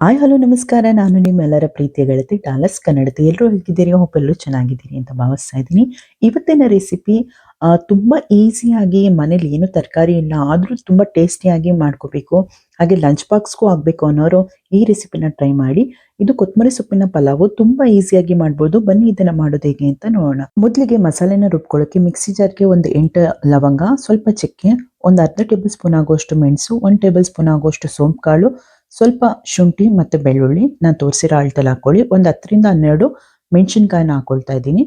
Hi, hello, ನಮಸ್ಕಾರ. ನಾನು ನಿಮ್ಮೆಲ್ಲರ ಪ್ರೀತಿಯ ಗೆಳತಿ ಟಾಲಸ್ ಕನ್ನಡತಿ. ಎಲ್ಲರೂ ಹೇಗಿದ್ದೀರಿ? ಹೋಪ್ ಎಲ್ಲರೂ ಚೆನ್ನಾಗಿದ್ದೀರಿ ಅಂತ ಭಾವಿಸ್ತಾ ಇದ್ದೀನಿ. ಇವತ್ತಿನ ರೆಸಿಪಿ ತುಂಬ ಈಸಿಯಾಗಿ ಮನೇಲಿ ಏನು ತರಕಾರಿ ಇಲ್ಲ, ಆದರೂ ತುಂಬ ಟೇಸ್ಟಿಯಾಗಿ ಮಾಡ್ಕೋಬೇಕು. ಹಾಗೆ ಲಂಚ್ ಬಾಕ್ಸ್ಗೂ ಆಗಬೇಕು ಅನ್ನೋರು ಈ ರೆಸಿಪಿನ ಟ್ರೈ ಮಾಡಿ. ಇದು ಕೊತ್ತಂಬರಿ ಸೊಪ್ಪಿನ ಪಲಾವು. ತುಂಬ ಈಸಿಯಾಗಿ ಮಾಡ್ಬೋದು. ಬನ್ನಿ ಇದನ್ನ ಮಾಡೋದು ಹೇಗೆ ಅಂತ ನೋಡೋಣ. ಮೊದಲಿಗೆ ಮಸಾಲೆನ ರುಬ್ಕೊಳ್ಳೋಕೆ ಮಿಕ್ಸಿ ಜಾರ್ಗೆ ಒಂದು ಎಂಟು ಲವಂಗ, ಸ್ವಲ್ಪ ಚಕ್ಕೆ, ಒಂದು ಅರ್ಧ ಟೇಬಲ್ ಸ್ಪೂನ್ ಆಗುವಷ್ಟು ಮೆಣಸು, ಒಂದು ಟೇಬಲ್ ಸ್ಪೂನ್ ಆಗುವಷ್ಟು ಸೋಂಪು ಕಾಳು ಸ್ವಲ್ಪ ಶುಂಠಿ ಮತ್ತೆ ಬೆಳ್ಳುಳ್ಳಿ ನಾನು ತೋರಿಸಿರೋ ಅಳ್ತಲ್ಲಿ ಹಾಕ್ಕೊಳ್ಳಿ ಒಂದು ಹತ್ತರಿಂದ ಹನ್ನೆರಡು ಮೆಣಸಿನ್ಕಾಯಿನ ಹಾಕ್ಕೊಳ್ತಾ ಇದ್ದೀನಿ.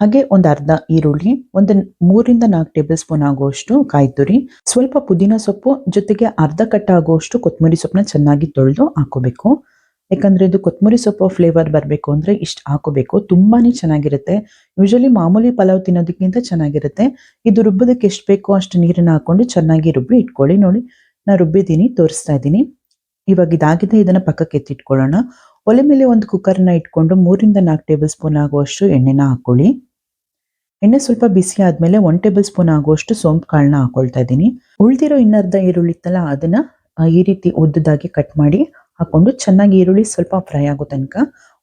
ಹಾಗೆ ಒಂದು ಅರ್ಧ ಈರುಳ್ಳಿ, ಒಂದು ಮೂರಿಂದ ನಾಲ್ಕು ಟೇಬಲ್ ಸ್ಪೂನ್ ಆಗುವಷ್ಟು ಕಾಯಿ ತುರಿ ಸ್ವಲ್ಪ ಪುದೀನ ಸೊಪ್ಪು, ಜೊತೆಗೆ ಅರ್ಧ ಕಟ್ಟ ಆಗುವಷ್ಟು ಕೊತ್ತಂಬರಿ ಸೊಪ್ಪನ್ನ ಚೆನ್ನಾಗಿ ತೊಳೆದು ಹಾಕೋಬೇಕು. ಯಾಕಂದ್ರೆ ಇದು ಕೊತ್ತಂಬರಿ ಸೊಪ್ಪು ಫ್ಲೇವರ್ ಬರಬೇಕು ಅಂದ್ರೆ ಇಷ್ಟು ಹಾಕೋಬೇಕು. ತುಂಬಾನೇ ಚೆನ್ನಾಗಿರುತ್ತೆ. ಯೂಶಲಿ ಮಾಮೂಲಿ ಪಲಾವ್ ತಿನ್ನೋದಕ್ಕಿಂತ ಚೆನ್ನಾಗಿರುತ್ತೆ. ಇದು ರುಬ್ಬೋದಕ್ಕೆ ಎಷ್ಟು ಬೇಕೋ ಅಷ್ಟು ನೀರನ್ನ ಹಾಕೊಂಡು ಚೆನ್ನಾಗಿ ರುಬ್ಬಿ ಇಟ್ಕೊಳ್ಳಿ. ನೋಡಿ, ನಾನು ರುಬ್ಬಿದ್ದೀನಿ, ತೋರಿಸ್ತಾ ಇದ್ದೀನಿ. ಇವಾಗ ಇದಾಗಿದೆ ಇದನ್ನ ಪಕ್ಕಕ್ಕೆ ಎತ್ತಿಟ್ಕೊಳ್ಳೋಣ. ಒಲೆ ಮೇಲೆ ಒಂದು ಕುಕ್ಕರ್ನ ಇಟ್ಕೊಂಡು ಮೂರಿಂದ ನಾಲ್ಕು ಟೇಬಲ್ ಸ್ಪೂನ್ ಆಗುವಷ್ಟು ಎಣ್ಣೆನ ಹಾಕೊಳ್ಳಿ. ಎಣ್ಣೆ ಸ್ವಲ್ಪ ಬಿಸಿ ಆದ್ಮೇಲೆ ಒನ್ ಟೇಬಲ್ ಸ್ಪೂನ್ ಆಗುವಷ್ಟು ಸೋಂಪು ಕಾಳನ್ನ ಹಾಕೊಳ್ತಾ ಇದ್ದೀನಿ. ಉಳ್ದಿರೋ ಇನ್ನರ್ಧ ಈರುಳ್ಳಿ ಇತ್ತಲ್ಲ, ಅದನ್ನ ಈ ರೀತಿ ಉದ್ದದಾಗಿ ಕಟ್ ಮಾಡಿ ಹಾಕೊಂಡು ಚೆನ್ನಾಗಿ ಈರುಳ್ಳಿ ಸ್ವಲ್ಪ ಫ್ರೈ ಆಗೋ ತನಕ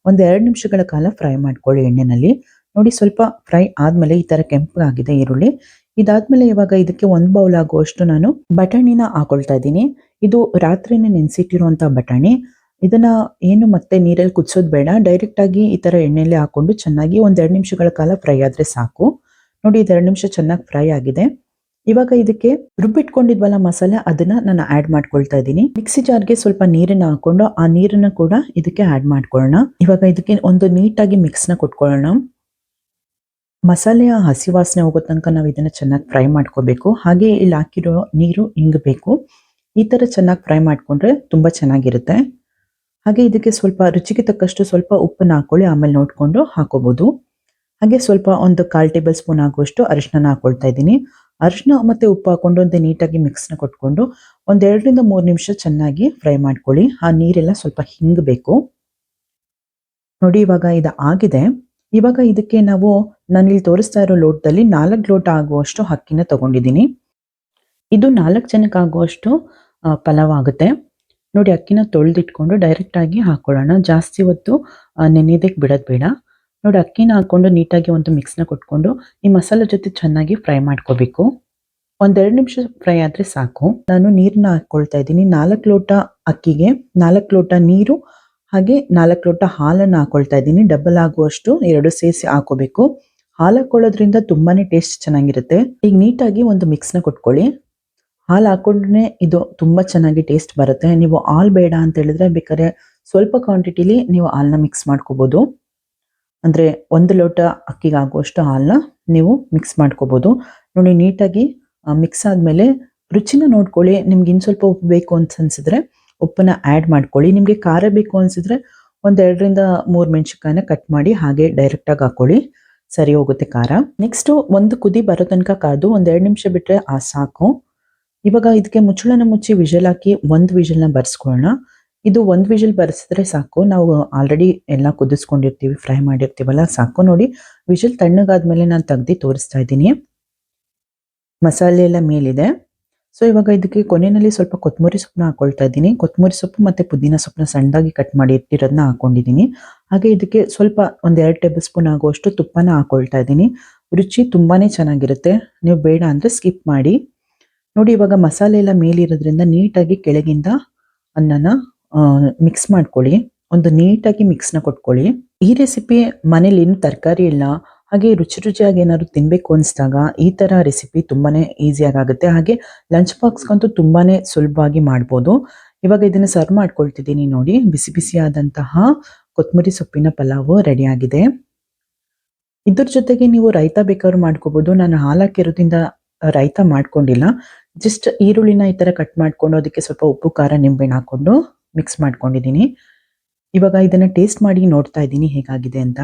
ಒಂದ್ ಎರಡು ನಿಮಿಷಗಳ ಕಾಲ ಫ್ರೈ ಮಾಡ್ಕೊಳ್ಳಿ ಎಣ್ಣೆನಲ್ಲಿ. ನೋಡಿ ಸ್ವಲ್ಪ ಫ್ರೈ ಆದ್ಮೇಲೆ ಈ ತರ ಕೆಂಪಗಾಗಿದೆ ಈರುಳ್ಳಿ. ಇದಾದ್ಮೇಲೆ ಇವಾಗ ಇದಕ್ಕೆ ಒಂದ್ ಬೌಲ್ ಆಗುವಷ್ಟು ನಾನು ಬಟಾಣಿನ ಹಾಕೊಳ್ತಾ ಇದ್ದೀನಿ. ಇದು ರಾತ್ರಿನೇ ನೆನೆಸಿಟ್ಟಿರುವಂಥ ಬಟಾಣಿ. ಇದನ್ನ ಏನು ಮತ್ತೆ ನೀರಲ್ಲಿ ಕುದಿಸೋದು ಬೇಡ. ಡೈರೆಕ್ಟ್ ಆಗಿ ಈ ತರ ಎಣ್ಣೆಲಿ ಹಾಕೊಂಡು ಚೆನ್ನಾಗಿ ಒಂದ್ ಎರಡು ನಿಮಿಷಗಳ ಕಾಲ ಫ್ರೈ ಆದ್ರೆ ಸಾಕು. ನೋಡಿ, ಇದು ಎರಡು ನಿಮಿಷ ಚೆನ್ನಾಗಿ ಫ್ರೈ ಆಗಿದೆ. ಇವಾಗ ಇದಕ್ಕೆ ರುಬ್ಬಿಟ್ಕೊಂಡಿದ್ವಲ್ಲ ಮಸಾಲೆ, ಅದನ್ನ ನಾನು ಆಡ್ ಮಾಡ್ಕೊಳ್ತಾ ಇದ್ದೀನಿ. ಮಿಕ್ಸಿ ಜಾರ್ಗೆ ಸ್ವಲ್ಪ ನೀರನ್ನ ಹಾಕೊಂಡು ಆ ನೀರನ್ನ ಕೂಡ ಇದಕ್ಕೆ ಆಡ್ ಮಾಡ್ಕೊಳ್ಳೋಣ. ಇವಾಗ ಇದಕ್ಕೆ ಒಂದು ನೀಟಾಗಿ ಮಿಕ್ಸ್ನ ಕೊಟ್ಕೊಳ್ಳೋಣ. ಮಸಾಲೆಯ ಹಸಿ ವಾಸನೆ ಹೋಗೋ ತನಕ ನಾವು ಇದನ್ನ ಚೆನ್ನಾಗಿ ಫ್ರೈ ಮಾಡ್ಕೋಬೇಕು. ಹಾಗೆ ಇಲ್ಲಿ ಹಾಕಿರೋ ನೀರು ಇಂಗಬೇಕು ಈ ಥರ ಚೆನ್ನಾಗಿ ಫ್ರೈ ಮಾಡ್ಕೊಂಡ್ರೆ ತುಂಬಾ ಚೆನ್ನಾಗಿರುತ್ತೆ. ಹಾಗೆ ಇದಕ್ಕೆ ಸ್ವಲ್ಪ ರುಚಿಗೆ ತಕ್ಕಷ್ಟು ಸ್ವಲ್ಪ ಉಪ್ಪನ್ನ ಹಾಕೊಳ್ಳಿ, ಆಮೇಲೆ ನೋಡಿಕೊಂಡು ಹಾಕೋಬಹುದು ಹಾಗೆ ಸ್ವಲ್ಪ ಒಂದು ಕಾಲ್ ಟೇಬಲ್ ಸ್ಪೂನ್ ಆಗುವಷ್ಟು ಅರಿಶಿನ ಹಾಕ್ಕೊಳ್ತಾ ಇದ್ದೀನಿ. ಅರಿಶಿನ ಮತ್ತೆ ಉಪ್ಪು ಹಾಕ್ಕೊಂಡು ಒಂದು ನೀಟಾಗಿ ಮಿಕ್ಸ್ನ ಕೊಟ್ಕೊಂಡು ಒಂದೆರಡರಿಂದ ಮೂರು ನಿಮಿಷ ಚೆನ್ನಾಗಿ ಫ್ರೈ ಮಾಡ್ಕೊಳ್ಳಿ. ಆ ನೀರೆಲ್ಲ ಸ್ವಲ್ಪ ಹಿಂಗಬೇಕು. ನೋಡಿ ಇವಾಗ ಇದು ಆಗಿದೆ. ಇವಾಗ ಇದಕ್ಕೆ ನಾವು ನಾನಿಲ್ಲಿ ತೋರಿಸ್ತಾ ಇರೋ ಲೋಟದಲ್ಲಿ ನಾಲ್ಕು ಲೋಟ ಆಗುವಷ್ಟು ಅಕ್ಕಿನ ತಗೊಂಡಿದ್ದೀನಿ. ಇದು ನಾಲ್ಕು ಜನಕ್ಕೆ ಆಗುವಷ್ಟು ಪಲಾವ್ ಆಗುತ್ತೆ ನೋಡಿ, ಅಕ್ಕಿನ ತೊಳೆದಿಟ್ಕೊಂಡು ಡೈರೆಕ್ಟ್ ಆಗಿ ಹಾಕೊಳ್ಳೋಣ. ಜಾಸ್ತಿ ಹೊತ್ತು ನೆನೆಯೋದಕ್ಕೆ ಬಿಡೋದು ಬೇಡ. ನೋಡಿ, ಅಕ್ಕಿನ ಹಾಕೊಂಡು ನೀಟಾಗಿ ಒಂದು ಮಿಕ್ಸ್ನ ಕೊಟ್ಕೊಂಡು ಈ ಮಸಾಲೆ ಜೊತೆ ಚೆನ್ನಾಗಿ ಫ್ರೈ ಮಾಡ್ಕೋಬೇಕು. ಒಂದೆರಡು ನಿಮಿಷ ಫ್ರೈ ಆದರೆ ಸಾಕು. ನಾನು ನೀರನ್ನ ಹಾಕ್ಕೊಳ್ತಾ ಇದ್ದೀನಿ. ನಾಲ್ಕು ಲೋಟ ಅಕ್ಕಿಗೆ, ನಾಲ್ಕು ಲೋಟ ನೀರು, ಹಾಗೆ ನಾಲ್ಕು ಲೋಟ ಹಾಲನ್ನು ಹಾಕೊಳ್ತಾ ಇದ್ದೀನಿ. ಡಬಲ್ ಆಗುವಷ್ಟು ಎರಡು ಸೇರಿಸಿ ಹಾಕೋಬೇಕು. ಹಾಲು ಹಾಕೊಳ್ಳೋದ್ರಿಂದ ತುಂಬಾನೇ ಟೇಸ್ಟ್ ಚೆನ್ನಾಗಿರುತ್ತೆ. ಈಗ ನೀಟಾಗಿ ಒಂದು ಮಿಕ್ಸ್ನ ಕೊಟ್ಕೊಳ್ಳಿ. ಹಾಲು ಹಾಕೊಂಡ್ರೆ ಇದು ತುಂಬಾ ಚೆನ್ನಾಗಿ ಟೇಸ್ಟ್ ಬರುತ್ತೆ. ನೀವು ಹಾಲ್ ಬೇಡ ಅಂತ ಹೇಳಿದ್ರೆ ಬೇಕಾದ್ರೆ ಸ್ವಲ್ಪ ಕ್ವಾಂಟಿಟಿಲಿ ನೀವು ಹಾಲನ್ನ ಮಿಕ್ಸ್ ಮಾಡ್ಕೋಬಹುದು ಅಂದ್ರೆ ಒಂದು ಲೋಟ ಅಕ್ಕಿಗೆ ಆಗುವಷ್ಟು ಹಾಲನ್ನ ನೀವು ಮಿಕ್ಸ್ ಮಾಡ್ಕೋಬಹುದು ನೋಡಿ, ನೀಟಾಗಿ ಮಿಕ್ಸ್ ಆದ್ಮೇಲೆ ರುಚಿನ ನೋಡ್ಕೊಳ್ಳಿ. ನಿಮ್ಗೆ ಇನ್ ಸ್ವಲ್ಪ ಉಪ್ಪು ಬೇಕು ಅಂತ ಅನ್ಸಿದ್ರೆ ಉಪ್ಪನ್ನ ಆಡ್ ಮಾಡ್ಕೊಳ್ಳಿ. ನಿಮಗೆ ಖಾರ ಬೇಕು ಅನ್ಸಿದ್ರೆ ಒಂದ್ ಎರಡರಿಂದ ಮೂರ್ ಮೆಣಸಿನ್ಕಾಯಿನ ಕಟ್ ಮಾಡಿ ಹಾಗೆ ಡೈರೆಕ್ಟ್ ಆಗಿ ಹಾಕೊಳ್ಳಿ. ಸರಿ ಹೋಗುತ್ತೆ ಖಾರ. ನೆಕ್ಸ್ಟ್ ಒಂದು ಕುದಿ ಬರೋ ತನಕ ಕಾದು ಒಂದೆರಡು ನಿಮಿಷ ಬಿಟ್ರೆ, ಆ, ಸಾಕು. ಇವಾಗ ಇದಕ್ಕೆ ಮುಚ್ಚಳನ ಮುಚ್ಚಿ ವಿಜಲ್ ಹಾಕಿ ಒಂದ್ ವಿಜಲ್ನ ಬರ್ಸ್ಕೊಳ್ಳೋಣ ಇದು ಒಂದ್ ವಿಜಲ್ ಬರ್ಸಿದ್ರೆ ಸಾಕು. ನಾವು ಆಲ್ರೆಡಿ ಎಲ್ಲ ಕುದಿಸ್ಕೊಂಡಿರ್ತೀವಿ ಫ್ರೈ ಮಾಡಿರ್ತೀವಲ್ಲ, ಸಾಕು ನೋಡಿ. ವಿಜಲ್ ತಣ್ಣಗಾದ್ಮೇಲೆ ನಾನು ತೆಗ್ದು ತೋರಿಸ್ತಾ ಇದ್ದೀನಿ. ಮಸಾಲೆ ಎಲ್ಲ ಮೇಲಿದೆ. ಸೊ ಇವಾಗ ಇದಕ್ಕೆ ಕೊನೆಯಲ್ಲಿ ಸ್ವಲ್ಪ ಕೊತ್ತಂಬರಿ ಸೊಪ್ಪನ್ನ ಹಾಕೊಳ್ತಾ ಇದ್ದೀನಿ. ಕೊತ್ತಂಬರಿ ಸೊಪ್ಪು ಮತ್ತೆ ಪುದೀನ ಸೊಪ್ಪನ್ನ ಸಣ್ಣದಾಗಿ ಕಟ್ ಮಾಡಿ ಇಟ್ಟಿರೋದನ್ನ ಹಾಕೊಂಡಿದ್ದೀನಿ. ಹಾಗೆ ಇದಕ್ಕೆ ಸ್ವಲ್ಪ ಒಂದ್ ಎರಡು ಟೇಬಲ್ ಸ್ಪೂನ್ ಆಗುವಷ್ಟು ತುಪ್ಪನ ಹಾಕೊಳ್ತಾ ಇದ್ದೀನಿ. ರುಚಿ ತುಂಬಾನೇ ಚೆನ್ನಾಗಿರುತ್ತೆ. ನೀವು ಬೇಡ ಅಂದ್ರೆ ಸ್ಕಿಪ್ ಮಾಡಿ. ನೋಡಿ ಇವಾಗ ಮಸಾಲೆ ಎಲ್ಲ ಮೇಲಿರೋದ್ರಿಂದ ನೀಟಾಗಿ ಕೆಳಗಿಂದ ಅನ್ನನ ಮಿಕ್ಸ್ ಮಾಡ್ಕೊಳ್ಳಿ. ಒಂದು ನೀಟಾಗಿ ಮಿಕ್ಸ್ನ ಕೊಟ್ಕೊಳ್ಳಿ. ಈ ರೆಸಿಪಿ ಮನೇಲಿ ಏನು ತರಕಾರಿ ಇಲ್ಲ. ಹಾಗೆ ರುಚಿ ರುಚಿಯಾಗಿ ಏನಾದ್ರು ತಿನ್ಬೇಕು ಅನಿಸಿದಾಗ ಈ ತರ ರೆಸಿಪಿ ತುಂಬಾನೇ ಈಸಿಯಾಗಿ ಆಗುತ್ತೆ ಹಾಗೆ ಲಂಚ್ ಬಾಕ್ಸ್ಗಂತೂ ತುಂಬಾನೇ ಸುಲಭವಾಗಿ ಮಾಡ್ಬೋದು. ಇವಾಗ ಇದನ್ನ ಸರ್ವ್ ಮಾಡ್ಕೊಳ್ತಿದ್ದೀನಿ ನೋಡಿ. ಬಿಸಿ ಬಿಸಿಯಾದಂತಹ ಕೊತ್ತಂಬರಿ ಸೊಪ್ಪಿನ ಪಲಾವು ರೆಡಿ ಆಗಿದೆ. ಇದ್ರ ಜೊತೆಗೆ ನೀವು ರೈತ ಬೇಕಾದ್ರೂ ಮಾಡ್ಕೋಬಹುದು ನಾನು ಹಾಲು ಹಾಕಿರೋದ್ರಿಂದ ರೈತ ಮಾಡ್ಕೊಂಡಿಲ್ಲ. ಜಸ್ಟ್ ಈರುಳ್ಳಿನ ಈ ಥರ ಕಟ್ ಮಾಡಿಕೊಂಡು ಅದಕ್ಕೆ ಸ್ವಲ್ಪ ಉಪ್ಪು, ಖಾರ, ನಿಂಬೆಹಣ್ಣು ಹಾಕೊಂಡು ಮಿಕ್ಸ್ ಮಾಡ್ಕೊಂಡಿದ್ದೀನಿ. ಇವಾಗ ಇದನ್ನ ಟೇಸ್ಟ್ ಮಾಡಿ ನೋಡ್ತಾ ಇದ್ದೀನಿ ಹೇಗಾಗಿದೆ ಅಂತ.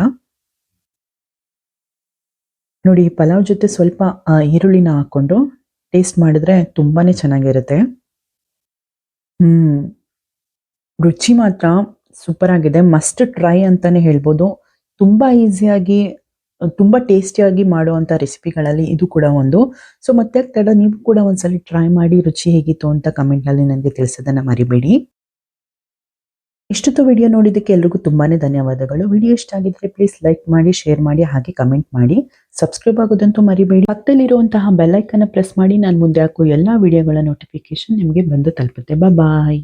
ನೋಡಿ, ಪಲಾವ್ ಜೊತೆ ಸ್ವಲ್ಪ ಈರುಳ್ಳಿನ ಹಾಕ್ಕೊಂಡು ಟೇಸ್ಟ್ ಮಾಡಿದ್ರೆ ತುಂಬಾನೇ ಚೆನ್ನಾಗಿರುತ್ತೆ. ಹ್ಮ್. ರುಚಿ ಮಾತ್ರ ಸೂಪರ್ ಆಗಿದೆ. ಮಸ್ಟ್ ಟ್ರೈ ಅಂತಾನೆ ಹೇಳ್ಬೋದು. ತುಂಬಾ ಈಸಿಯಾಗಿ ತುಂಬಾ ಟೇಸ್ಟಿಯಾಗಿ ಮಾಡುವಂಥ ರೆಸಿಪಿಗಳಲ್ಲಿ ಇದು ಕೂಡ ಒಂದು. ಸೊ ಮತ್ತೆ ತಡ, ನೀವು ಕೂಡ ಒಂದ್ಸಲ ಟ್ರೈ ಮಾಡಿ ರುಚಿ ಹೇಗಿತ್ತು ಅಂತ ಕಮೆಂಟ್ನಲ್ಲಿ ನನಗೆ ತಿಳಿಸೋದನ್ನು ಮರಿಬೇಡಿ. ಇಷ್ಟೊತ್ತು ವಿಡಿಯೋ ನೋಡಿದ್ದಕ್ಕೆ ಎಲ್ರಿಗೂ ತುಂಬಾನೇ ಧನ್ಯವಾದಗಳು. ವಿಡಿಯೋ ಇಷ್ಟ ಆಗಿದ್ರೆ ಪ್ಲೀಸ್ ಲೈಕ್ ಮಾಡಿ ಶೇರ್ ಮಾಡಿ, ಹಾಗೆ ಕಮೆಂಟ್ ಮಾಡಿ. ಸಬ್ಸ್ಕ್ರೈಬ್ ಆಗೋದಂತೂ ಮರಿಬೇಡಿ. ಪಕ್ಕದಲ್ಲಿರುವಂತಹ ಬೆಲ್ಲೈಕನ್ನು ಪ್ರೆಸ್ ಮಾಡಿ. ನಾನು ಮುಂದೆ ಹಾಕೋ ಎಲ್ಲ ವಿಡಿಯೋಗಳ ನೋಟಿಫಿಕೇಶನ್ ನಿಮಗೆ ಬಂದು ತಲುಪುತ್ತೆ. ಬಾಯ್